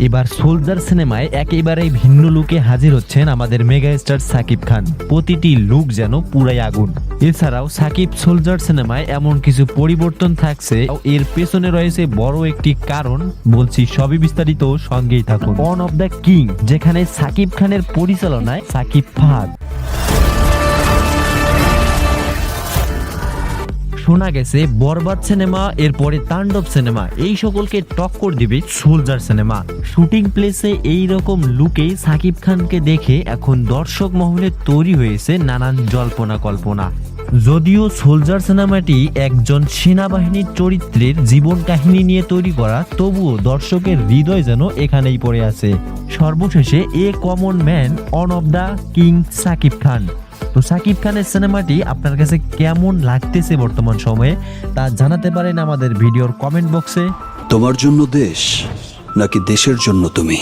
এবার সোলজার সিনেমায় একেবারেই ভিন্ন লুকে হাজির হচ্ছেন আমাদের মেগা স্টার সাকিব খান। প্রতিটি লুক যেন পুরাই আগুন। এছাড়াও সাকিব সোলজার সিনেমায় এমন কিছু পরিবর্তন থাকছে এর পেছনে রয়েছে বড় একটি কারণ, বলছি সবই বিস্তারিত, সঙ্গেই থাকুন। অন অফ দ্য কিং যেখানে সাকিব খানের পরিচালনায় সাকিব ফাহাদ। শোনা গেছে, বরবাদ সিনেমা, এরপরে তাণ্ডব সিনেমা, এই সকলকে টক্কর দিবে সোলজার সিনেমা। শুটিং প্লেসে এই রকম লুকেই সাকিব খানকে দেখে এখন দর্শক মহলে তৈরি হয়েছে নানান জল্পনা কল্পনা। যদিও সোলজার সিনেমাটি একজন সেনাবাহিনীর চরিত্রের জীবন কাহিনী নিয়ে তৈরি করা, তবুও দর্শকের হৃদয় যেন এখানেই পড়ে আছে। সর্বশেষে a common man, on of the king Shakib Khan. তো সাকিব খানের সিনেমাটি আপনার কাছে কেমন লাগতেছে বর্তমান সময়ে, তা জানাতে পারেন আমাদের ভিডিওর কমেন্ট বক্সে। তোমার জন্য দেশ নাকি দেশের জন্য তুমি?